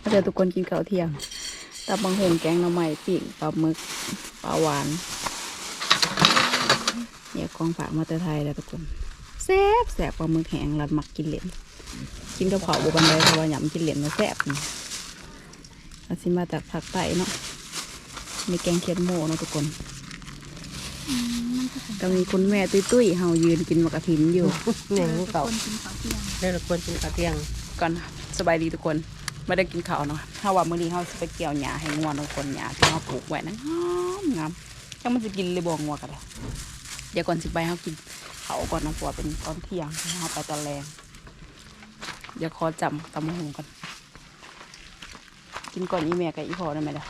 ก็เดี๋ยวทุกคนกินข้าวเที่ยงตับบางหงแกงหน่อไม้ปิ่งปลาหมึกปลาหวานเนี่ยของฝากมาแต่ไทยแล้วทุกคนแซ่บแซ่บปลาหมึกแห้งรัดมักกินเหลนกินกับข้าวบุบันไดเพราะว่าหยำกินเหลนมาแซ่บนี่อาซิมาจากภาคใต้เนาะมีแกงเขียดโม่เนาะทุกคนก็มีคุณแม่ตุ้ยๆเฮายืนกินมะกระถินอยู่หนึ่งเก่าคนกินข้าวเที่ยงได้ละคนกินข้าวเที่ยงก่อนสบายดีทุกคน ไม่ได้กินข้าวเนาะถ้าว่ามื้อนี้เขาไปเกี่ยวหญ้าให้งัวทุกคนหญ้าที่เขาปลูกไว้นะงามงามยังมันจะกินเลยบ่งัวกันเลยเดี๋ยวก่อนสิไปเขากินเขาวก่อนนะเพราะว่าเป็นตอนเที่ยงเขาไปตอนแรงเดี๋ยวขอจำตำมะฮงกันกินก่อนอีแม่กับอีพ่อได้ไหมล่ะ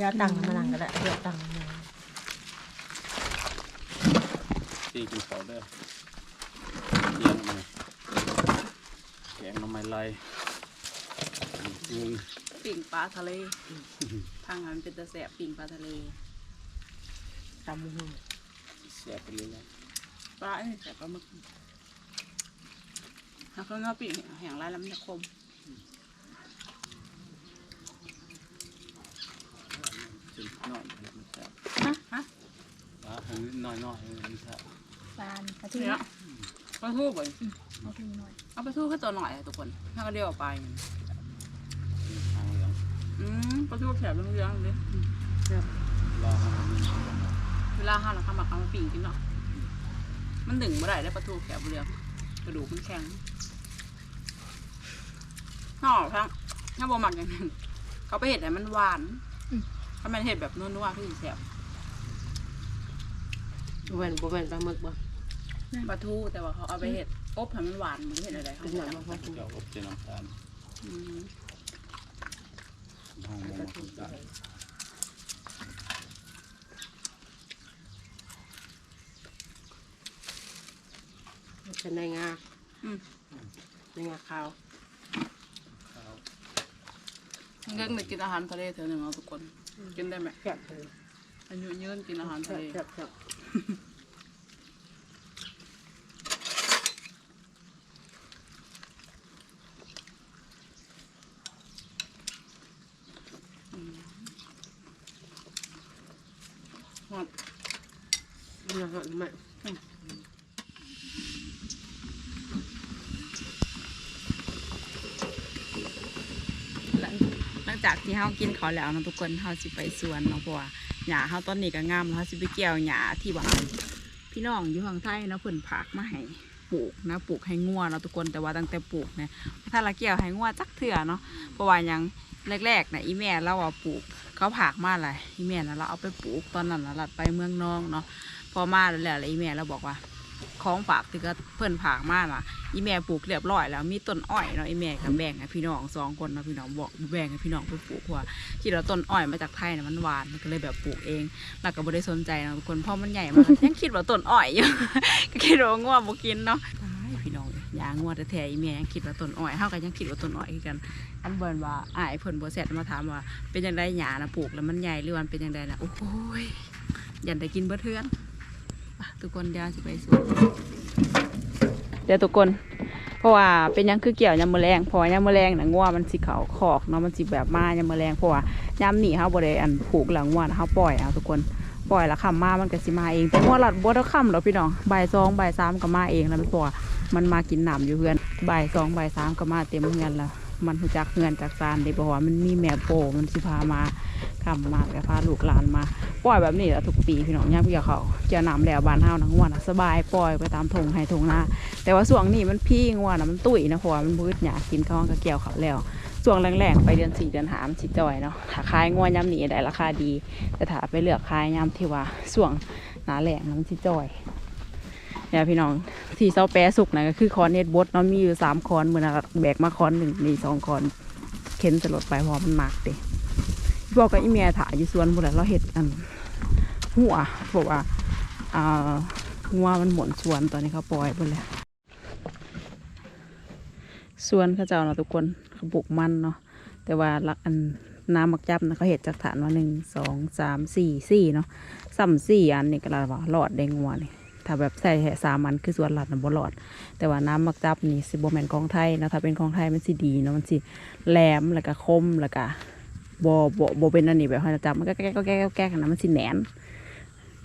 ยาตังมาลังก็ได้ยาตังมาตีกินข้าวเด้อเลี้ยงมา แกงหน้ำไม้ลายอืมปิ่งปลาทะเล ทางนั้นเป็นตะแสบปิ่งปลาทะเล ตำมือเสียไปเลยนะปลาไอ้นี่แสบปลาหมึกถ้าเขาเงาปิ่งแห้งไรแล้วมันจะคมจนนอนมันแซ่บฮะฮะปลาให้น้อยๆให้มันแซ่บปานกระทูเนี่ย ปลาทูบ่อยเอาทูหน่อยเอาปลาทูแค่ตัวหน่อยอะทุกคนถ้าก็เดียวออกไปทางเหลืองอืมปลาทูแฉบเรื่องๆเลยรอให้มันมีเวลาห้าเราทำมาเอามาปิ่งกินเนาะมันดึงเมื่อไหร่ได้ปลาทูแฉบเรื่องกระดูกมันแข็งห่อทั้งถ้าบ่หมักอย่างนั้นเขาไปเห็ดให้มันหวานถ้ามันเห็ดแบบนัวๆที่แฉบบ่แม่นบ่แม่นปลาหมึกบ่ ปลาทูแต่ว่าเขาเอาไปเห็ดอบให้มันหวานมันเห็ดอะไรเขาเป็นหยังบ่พอกินเดี๋ยวอบเจน้ำตาลอืมห้องมองคุณตาเป็นในงาอืมในงาขาวข้าวเรื่องได้กินอาหารทะเลเถอะหนึ่งเอาทุกคน กินได้ไหมแซ่บเลยอายุยืนกินอาหารทะแซ่บเล แซ่บแซ่บ ฮอด นี่ฮะไม่ หลังหลัง จากที่เฮากินเขาแล้วนะทุกคนเฮาสิไปสวนเนาะเพราะว่าหญ้าเฮาตอนนี้ก็งามเฮาสิไปเกี่ยวหญ้าที่ว่าพี่น้องอยู่ข้างใต้เนาะเพิ่นผากมาให้ปลูกนะปลูกให้งัวเนาะทุกคนแต่ว่าตั้งแต่ปลูกเนี่ยถ้าละเกี่ยวให้งัวจักเถื่อเนาะเพราะว่ายังแรกๆนะอีแม่เราว่าปลูกเขาผากมาอะไรอีแม่นะเราเอาไปปลูกตอนนั้นน่ะเราไปเมืองนองเนาะพอมาแล้วแหละอีแม่เราบอกว่า ของฝากที่ก็เพิ่อนผากมาล่ะอีแม่ปลูกเรียบร้อยแล้วมีต้นอ้อยเนาะอีแม่ก็แบ่งให้พี่น้องสองคนเนาะพี่น้องบอกแบ่งให้พี่น้องไปปลูกเพราะว่าคิดว่าต้นอ้อยมาจากไทยน่ะมันหวานมันก็เลยแบบปลูกเองแล้วก็บ่ได้สนใจเนาะคนพราะมันใหญ่มากยังคิดว่าต้นอ้อยอยู่ก็คิดว่าง่วบ่กินเนาะพี่น้องยางง่วแท้ๆอีแม่ยังคิดว่าต้นอ้อยเฮาก็ยังคิดว่าต้นอ้อยกันอันเบิ่นว่าอ้ายเพิ่นบ่เสร็จมาถามว่า เป็นจังไดหญ้านะปลูกแล้วมันใหญ่หรือวันเป็นจังไดนะโอ้โหยยันได้กินเบิดเทือน ทุกคนเดี๋ยวสิไปสวนเดี๋ยวทุกคน เพราะว่าเป็นยังคือเกี่ยวยามมะแรงพราะว่ายามมะแรงน่ะงัวมันสิเขาขอกเนาะมันสิแบบมายามมะแรงเพราะว่ายามนี่เฮาบ่ได้อันผูกหลังงัวนเฮาปล่อยเอาทุกคนปล่อยแล้วค่ำมา มันก็สิมาเองแต่งัวหลัดบ่ได้ค่ำดอพี่น้องใบ่ายสองใบสามก็มาเองแล้วมันเพราะว่ามันมากินหน้ำอยู่เฮือนใบ่ายสองใบสามก็มาเต็มเฮือนแล้ว มันรู้จักเฮือนจากซานได้เพราะว่ามันมีแม่โปมันสิพามาค่ำมาก็พาลูกหลานมาปล่อยแบบนี้แหละทุกปีพี่น้องย่างพี่กับเขาเกี่ยวน้ำแล้วบ้านเฮานะงัวนะสบายปล่อยไปตามทงให้ทงนาแต่ว่าส่วงนี้มันพี่งัวนะมันตุ้ยนะเพราะว่ามันพืชหยากินเขาก็เกี่ยวเขาแล้วส่วงแรงๆไปเดือนสี่เดือนหามนสิจอยเนาะถ้าขายงัวยำหนีได้ราคาดี แต่ถ้าไปเลือกขายยำที่ว่าส่วงหนาแหลงมันสิจอย เนี่ยพี่น้องที่เซาแปรสุกนะก็คือคอนเน็ตบดเนาะมีอยู่สามคอนเหมือนแบกมาคอนหนึ่งนี่สองคอนเข็นสลดไปเพราะมันหมักเด้บอกกับอีเมียถ่ายอยู่สวนบุและเราเห็ดอันหัวบอกว่าอ่างัวมันหมุนสวนตอนนี้เขาปล่อยไปแล้วสวนเขาเจ้าเนาะทุกคนเขาปลูกมันเนาะแต่ว่าลักอันน้ำมักจับนะเขาเห็ดจากฐานว่าหนึ่งสองสามสี่สี่เนาะซ้ำสี่อันนี่ก็ละว่าหลอดแดงงัวนี่ ถ้าแบบใส่แห่สามันคือส่วนหลัดนะบ่หลอด แต่ว่าน้ำมักจับนี่สิบ่แม่นของไทยนะถ้าเป็นของไทยมันสิดีเนาะมันสิแหลมแล้วก็คมแล้วก็บ่บ่บ่เป็นอันนี้แบบให้เราจับมันก็แก๊กก็แก๊กก็แก๊กนะมันสิแหนน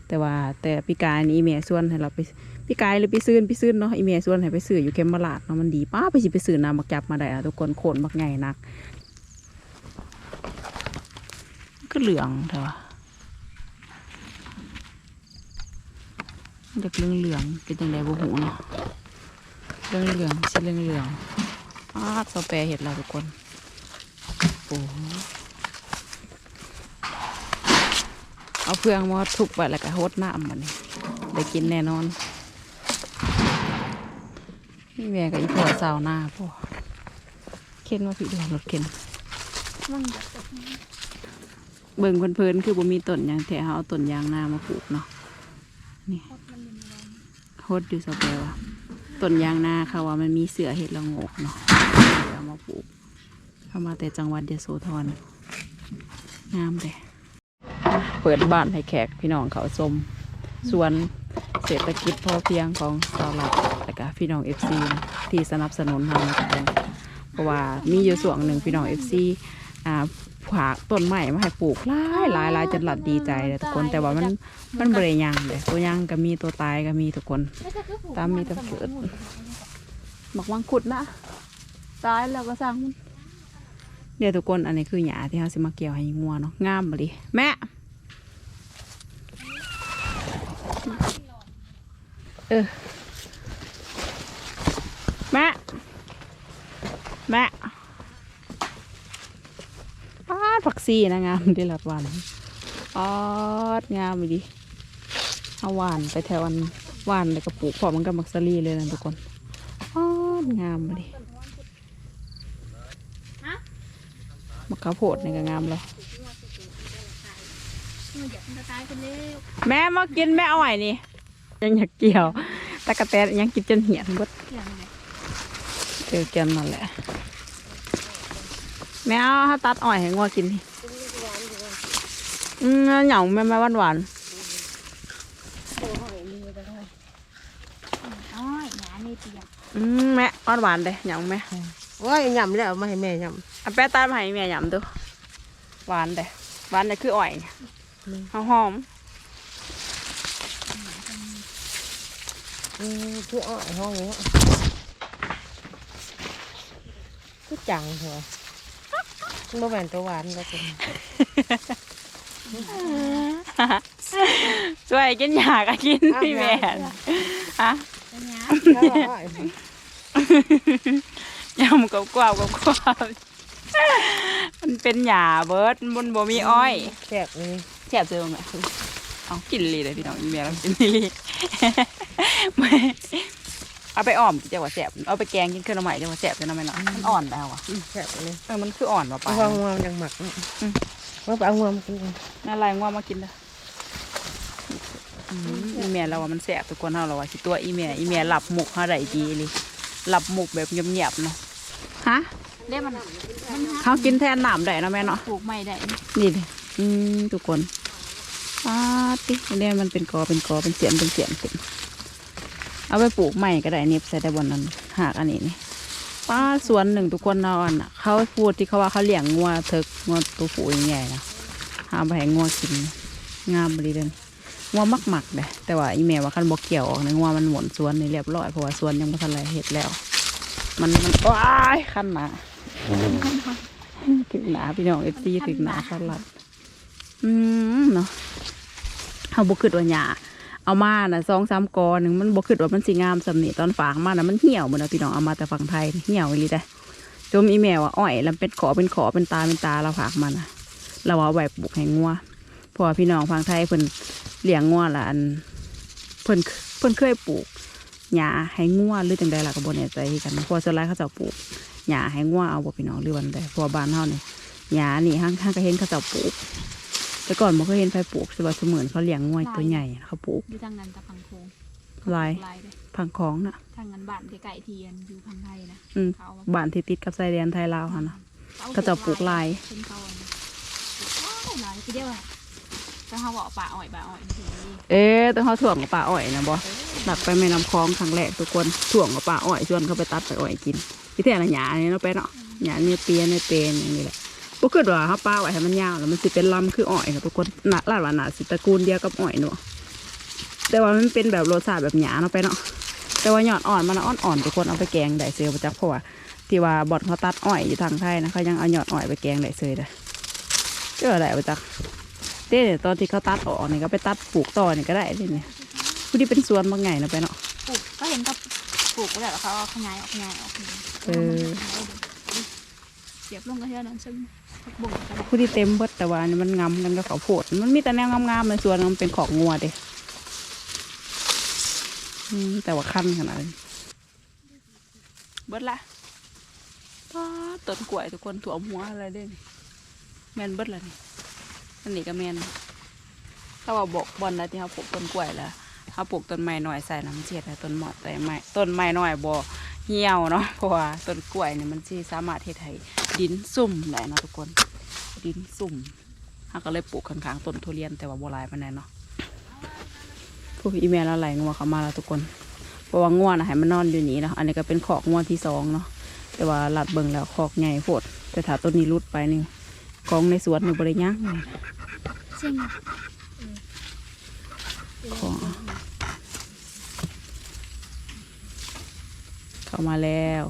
แต่ว่าแต่พี่กายนี่อีเมส่วนให้เราไปพี่กายเลยไปซื้อไปซื้อเนาะอีเมส่วนให้ไปซื้ออยู่เข็มมาลาดเนาะมันดีป้าไปสิไปซื้อน้ำมักจับมาได้อะทุกคนโคนมักไงนัก ก็เหลืองเถอะ มันจะเหลืองเหลืองเป็นจังไดบ่หูเนาะเหลืองเหลืองสีเหลืองเหลืองอ้าสแปรเห็ดเราทุกคนโอ้เอาเฟืองมาทุบไปแล้วก็โฮดน้ำมันได้กินแน่นอนนี่แม่กับอีพ่อสาวหน้าพ่อเข็นมาผิดหลังรถเข็นเบิ่งเพลินๆคือบ่มีต้นยางแถเฮาเอาต้นยางนามาปลูกเนาะนี่ โคตรดูสเปรว่าต้นยางนาเขาว่ามันมีเสือเห็ดละงกเนาะเอามาปลูกเข้ามาแต่จังหวัดยโสธร งามเลยเปิดบ้านให้แขกพี่น้องเขาชมสวนเศรษฐกิจพอเพียงของสาวหลักและก็พี่น้องเอฟซีที่สนับสนุนทางเพราะว่ามีอยู่ส่วนหนึ่งพี่น้องเอฟซีอ่า ผากต้นไม้มาให้ปลูกหลายหลายหลายจนหลัดดีใจเลยทุกคนแต่ว่ามันมันบริยังเลยตัวยังก็มีตัวตายก็มีทุกคน ตามมีต่เกิดบอกวังขุดนะตายแล้วก็สร้างมันเดี๋ยวทุกคนอันนี้คือหญ้าที่เขาสิมาเกี่ยวให้งัวเนาะงามบ่ดิแม่เออแม่แม่ปาดผัก ซี่นะงามที่หลัดวันปาดงามดิเอาหวานไปแถวอันหวานแล้วก็ปลูกพร้อมันกับมักซารีเลยนะทุกคนปาดงามดิมะขามโพดนี่ก็งามเลยมันกมันจะตายกันเร็วแม่มากินแม่อาไหวนี่ยังอยากเกี่ยวตะกะแตนยังกินจนเหี่ยนบดอย่างไรเจอกันนั่นแหละแม่เอาถ้าตัดอ้อยให้งัวกินนี่ อืมเหนียวแม่แม่หวานหวานอ้อยหนาในเตียงๆอืมแม่หวานหวานๆ เลยเหนียวแม่โอ้ยยำแล้วเอามาให้แม่ยเอาแป้ตามาให้แม่หยำดูหวานเลยหวานเลยคืออ้อยหอมหอมำอืมคืออ้อยห้องนี้คือจังหัวมันบ่แม่นตัวหวานแล้วเป็นๆช่วยกินยาก็กินพี่แม่น่ะฮะเป็นหยาแล้วอ้อยยำกับกวาวกับกวาวมันเป็นหยาเบิร์ดมันบ่มีอ้อยแซ่บเลยแซ่บเจอไหมเอากินเลยเลยพี่น้องอีเมลเรากินนี่เลยไม่เอาไปอ้อมจังหวะแซ่บเอาไปแกงกินเครื่องใหม่จังหวะแซ่บจะทำไมเนาะมันอ่อนแล้วอะอืมแซ่บเลยเออมันคืออ่อนว่ะเอาป้างวงยังหมักเนาะอืม ว่าไปเอางวงมากินกันน่าไรง่วงมากินเลยอืมอีเมลเราว่ามันแซ่บทุกคนเฮาเราว่าสิตัวอีเมลอีเมลหลับหมุกเฮาได้ดีเลยหลับหมุกแบบเงียบๆเนาะฮะเด้มันมันหักเขากินแทนน้ำได้เนาะแม่เนาะปลูกใหม่ได้นี่เลยอืมทุกคนปาติเนี่ยมันเป็นกอเป็นกอเป็นเสียนเป็นเสียนขึ้นเอาไปปลูกใหม่ก็ได้เน็บใส่ได้บนนั้นหากอันนี้นี่ ป้าสวนหนึ่งทุกคนเอาอันน่ะเขาพูดที่เขาว่าเขาเลี้ยงงัวเถิกงัวตัวผู้ใหญ่ๆนะหาไปให้งัวกินงามบริเดนงัวมักหมักๆเลยแต่ว่าอีแม่ว่าคันบอกเกี่ยวออกในะงัวมันหมุนสวนนี่เรียบร้อยเพราะว่าสวนยังไม่ทันไรเห็ดแล้ว มันมันว้ายขั้นหนาถึงหนาพี่น้องเอฟซีถึงหนาสลัดอืมเนาะเอาบกิดว่าหยา เอามาน่ะสองสามกอหนึ่งมันบกิดว่ามันสีงามสำนีตอนฝากมาน่ะมันเหี่ยวหมดแล้วพี่น้องเอามาแต่ฝั่งไทยเหี่ยวเลยได้จมอีแมวอะอ้อยแล้วเป็นขอเป็นขอเป็นตาเป็นตาเราฝากมันนะเราเอาไว้ปลูกให้งัวพราะว่าพี่น้องฝั่งไทยเพิ่นเลี้ยงงัวละอันเพิ่นเพิ่นเคยปลูกหญ้าให้งัวหรือจังใดล่ะก็บ่แน่ใจกันพราะส่วนหลายเขาจะปลูกหญ้าให้งัวเอาบ่พี่น้องหรือวันใดพราะว่าบ้านเฮานี่หญ้านี่ห้างห้างก็เห็นเขาเจ้าปลูก แต่ก่อนบ่เคยเห็นไผปลูกแต่ว่าเสมือนเขาเลี้ยงงัวตัวใหญ่เขาปลูกอยู่ทางนั้นตะพังโคงลายลายเลยพังของน่ะทางนั้นบ้านไก่เทียนอยู่พังไทยนะอืมเขาบ้านที่ติดกับชายแดนไทยลาวหั่นน่ะเขาจะปลูกลายเป็นเขาอะนะปลูกลายลายทีเดียวอะไปจะเขาบอกป่าอ้อยป่าอ้อยทีเอ๊ะต้องเขาถ่วงกับป่าอ้อยนะบอหลักไปแม่น้ำคลองครั้งแรกทุกคนถ่วงกับป่าอ้อยชวนเขาไปตัดไปอ้อยกินที่แท้ละหยาเนี่ยเนาะไปเนาะหยาเนี่ยเปียเนี่ยเป็นอย่างนี้แหละ บ่คิดว่าเขาป้าไว้ให้มันยาวแล้วมันสิเป็นลำคืออ้อยนะทุกคนหนาลาดว่าหนาสิตระกูลเดียวกับอ้อยเนาะแต่ว่ามันเป็นแบบรสชาติแบบหยาเนาะไปเนาะแต่ว่าหยอดอ่อนมันอ่อนๆทุกคนเอาไปแกงได้เซลประจักษ์เพราะว่าที่ว่าบอดเขาตัดอ้อยอยู่ทางไทยนะเขายังเอาหยอดอ้อยไปแกงได้เซยเลยเจ้าอะไรประจักษ์เต้เนี่ยตอนที่เขาตัดออกนี่ก็ไปตัดปลูกต่อนี่ก็ได้เลยเนี่ยผู้ที่เป็นสวนบางไงเนาะไปเนาะปลูกก็เห็นก็ปลูกแล้วเขาเอาขยายออกขยายออกเออ เสียบลงกระเทียมนั้นซึ่งผักบุ้งก็ได้ผู้ที่เต็มเบิดแต่ว่านี่มันงำกันก็เขาวโพด มันมีแต่แนวงามๆในสวนมันเป็นของงัวเด้อืมแต่ว่าคันขนาดนี้เบิดละป้าดต้นกล้วยทุกคนถั่วมหัวอะไรเด้นี่แมนเบิดละนี่อันนี้ก็แมนถ้าว่าบอกบอลนะที่เขาปลูกต้นกล้วยแล้วเขาปลูกต้นไม้หน่อยใส่น้ำเชียดให้ต้นหมอดแต่ไม้ต้นไม้หน่อยบ่ เหี่ยวเนาะเพราะว่าต้นกล้วยเนี่ยมันสิสามารถเฮ็ดให้ดินซุ่มได้เนาะทุกคน ดินซุ่มเราก็เลยปลูกข้างๆต้นทุเรียนแต่ว่าโบราณปานใดเนาะพวกอีเมลอะไรงัวเขามาแล้วทุกคนเพราะว่างัวนะให้มันนอนอยู่นี่เนาะอันนี้ก็เป็นขอกงัวที่สองเนาะแต่ว่าหลัดเบิ่งแล้วขอกใหญ่โพดแต่ถ้าต้นนี้รุดไปนี่กองในสวนนี่บริยังเลยเช่นขอ เข้ามาแล้ว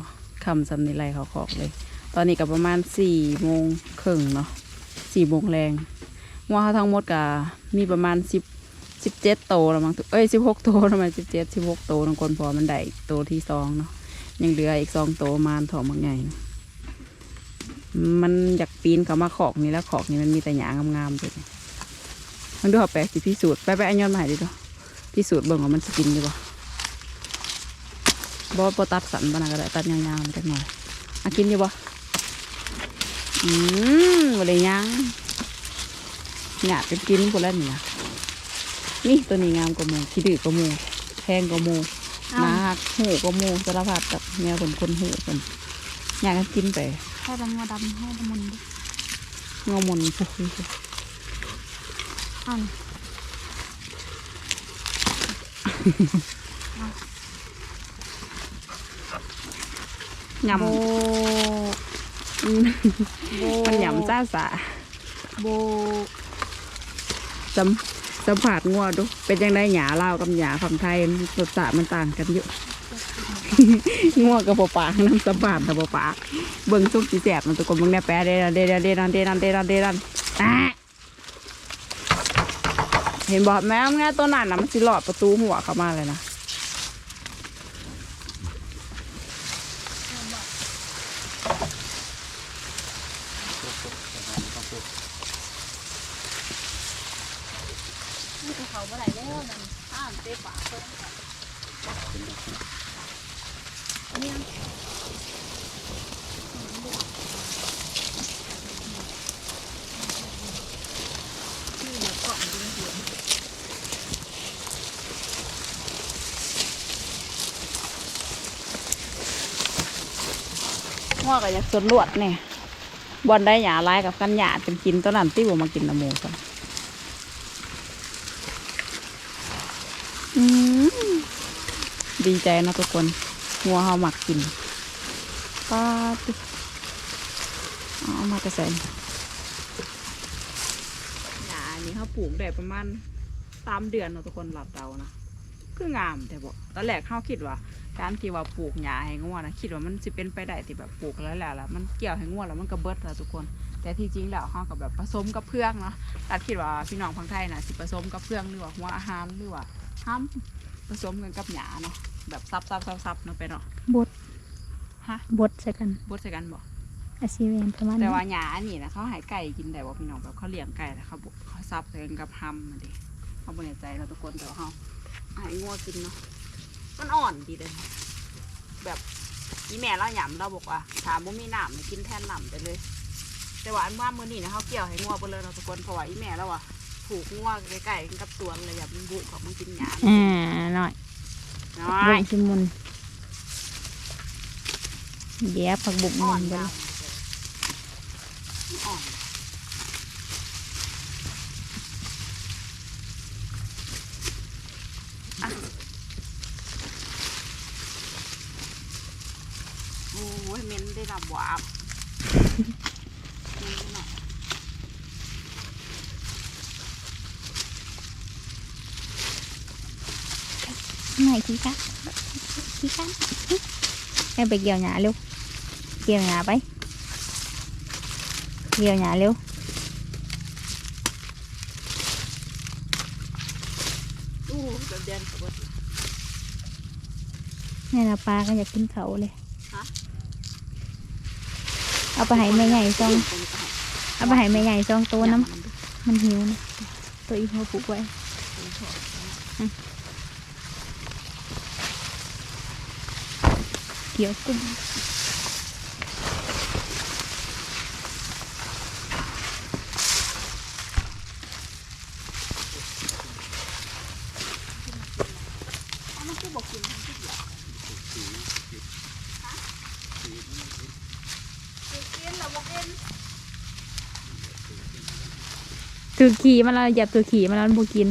คำสำนิไรเขาขอกเลย ตอนนี้ก็ประมาณสี่โมงครึ่งเนาะสี่โมงแรงงัวเขาทั้งหมดก็มีประมาณสิบสิบเจ็ดโตแล้วมั้งเอ้ยสิบหกโตประมสิบเจ็ดสิบหกโตทั้งคนพอมันได้โตที่สองเนาะยังเหลืออีกสองโตประมาณถอมบางไงมันอยากปีนเขามาขอกนี่แล้วขอกนี่มันมีแต่หยางามๆเลยมันดูเขาแปลกสิพิสูจน์ไปไปอันยอนมาใหม่ดิตัวพิสูจน์เบิ่งว่ามันจะกินดี บ่บ่บ่ตัดสันบ้านะก็ได้ตัดยาวๆมันจักหน่อยอะกินดีบ่อืมบริยังหยาดเป็นกินคนละนี่นะนี่ตัวนี้งามกว่าหมูขี้ดื้อกว่าหมูแพงกว่าหมูนาหักหูกว่าหมูสารพัดกับแนวคนคนหูคนอยากกันกินไปให้ดำงัวดำให้ดำมันดิงอมนพุกนี่สิอ้าว ยำโบอืมโบมันยำซ่าสาโบสัมสัมผัสงัวดู เป็นยังไงหยาเล่าวกับหยาฝั่งไทยรสชาติมันต่างกันเยอะงัวกับปปากน้ำสัมผัสกับปปากเบิ่งซุปสีแสบมันตะกนเบิ่งแน่แปะเดดันเดดันเดดันเดดันเดดันเดดันอะเห็นบอกแม่แม่ตัวนั้นนะมันสิหลอดประตูหัวเข้ามาเลยนะ เขาเมื่อไหร่แล้วนั่นห้ามเตะปากเพิ่น งัวก็อยากสนลวดเนี่ยบอลได้หยาลายกับกันหยาเป็นกินตัวนั้นที่ผมมากินน้ำมูกันดีใจนะทุกคนงัวเฮาหมักกินป้าติเอามาแต่ใส่หยานี่เขาปลูกได้ประมาณสามเดือนเนาะทุกคนหลับเดานะคืองามแต่บอกตอนแรกเขาคิดว่า การที่ว่าปลูกหญ้าให้งัวนะคิดว่ามันสิเป็นไปได้ที่แบบปลูกแล้วแหละแล้วมันเกี่ยวให้งัวแล้วมันก็เบิดแล้วทุกคน แต่ที่จริงแล้วเขากับแบบผสมกับเพื่องเนาะตัดคิดว่าพี่น้องพังไทยนะสิผสมกับเพื่องหรือว่าหัวอาหารหรือว่าห้ำผสมกันกับหญ้าเนาะแบบซับซับซับซับเนาะไปเนาะบดฮะบดใส่กันบดใส่กันบ่อาชีเวนประมาณแต่นี้ว่าหญ้าอันนี้นะเขาให้ไก่กินได้ว่าพี่น้องแบบเขาเลี้ยงไก่แล้วเขาบดเขาซับใส่กันกับห้ำมาดิเขาบริใจเราะทุกคนแต่ว่าเขาให้งัวกินเนาะ มันอ่อนดีเลย แบบอีแม่เราหยำเราบอกว่าถามว่ามีน้ำให้กินแทนน้ำไปเลย แต่ว่าอันว่ามื้อนี้นะเขาเกี่ยวให้งัวไปเลยเราะทุกคนเพราะว่าอีแม่เราอะผูกงัวใกล้ๆกันกับตัวเลยอย่ามันบุกของมันกินหยาอ่าหน่อยน้อบุ้ยงชิมุนแย่ผักบุ้งอ่อมันนไปยาเลวย อ่อน หวาบ ไหนขี้ข้าขี้ข้าแม่ไปเกี่ยวหญ้าเร็วเกี่ยวหญ้าไปเกี่ยวหญ้าเร็วอู้แบ เกี่ยวกุ้งถือขี่มาแล้วหยับตัวขี่มาแล้วมันบกิน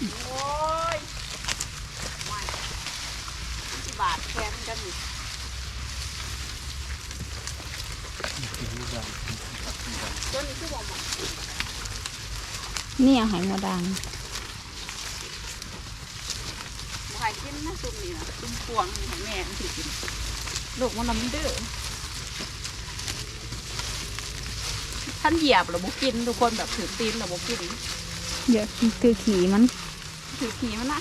โอ้ยไม่ที่บาทแค้นกันอยู่ ตัวนี้คือบอกหมด นี่เอาหายหมดดังบ่ใครกินนะซุ่มนี่นะซุ่มพวงนี่ของแม่มันสิกินลูกมันน่ะมันดื้อท่านเหยียบหรือบุกินทุกคนแบบถือตีนหรือบุกินเดี๋ยวถือขี่มัน ถือขี่มันนะ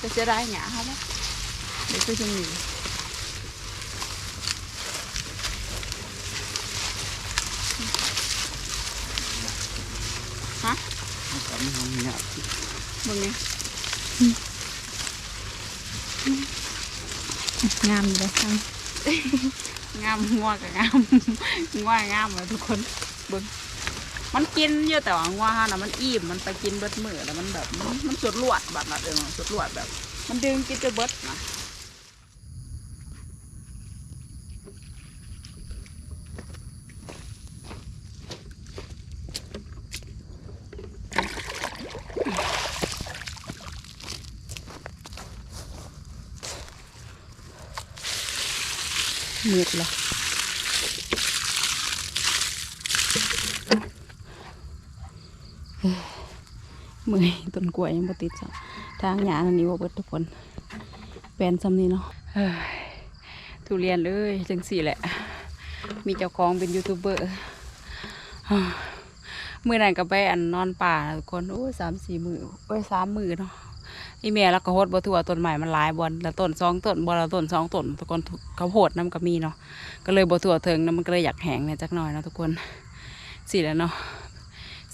จะเสียดายหยาเขาไหมเดี๋ยวคือจะมีฮ ทำให้มันหยาบมึงไงงามเลยงามงามงัวกับงามงัวงามเลยทุกคนบึงมันกินเยอะแต่ว่างัวฮะนะมันอิ่มมันไปกินเบิดมือแล้วมันแบบมันสุดลวดแบบนั้นเองสุดลวดแบบ มันดึงกินจนเบิดนะ มืดเลย เมื่อยต้นก ล้วยยังบ่ติดจ้ะทางหญ้าอันนี้ว่าเบิดทุกคนแปลนซ้ำนี้เนาะเฮ้ยทุเรียนเลยจังสี่แหละ มีเจ้าของเป็นยูทูบเบอร์มื่อนั้นก็ไปอันนอนป่านะทุกคนโอ้ยสามสี่มือโอ้ยสามมือเนาะอีเมียแล้วก็โหดบ่ทั่วต้นใหม่มันหลายบอลแล้วต้นสองต้นบอลละต้นสองต้นทุกคนเขาโหดน้ำก็มีเนาะก็เลยบ่ทั่วถึงนะมันก็เลยอยากแห้งเนี่ยจักหน่อยเนาะทุกคนสี่แล้วเนาะ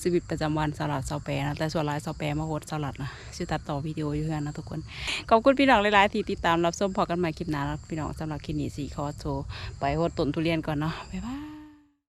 ชีวิตประจำวันสลัดเสาแปรนะแต่ส่วนลายเสาแปรมาโหดสลัดนะชื่อตัดต่อวิดีโออยู่เพื่อนนะทุกคนขอบคุณพี่น้องหลายๆที่ติดตามรับชมพอกันใหม่คลิปหน้ารับพี่น้องสำหรับคลิปนี้สี่คอโชว์ไปโหดต้นทุเรียนก่อนเนาะบ๊ายบาย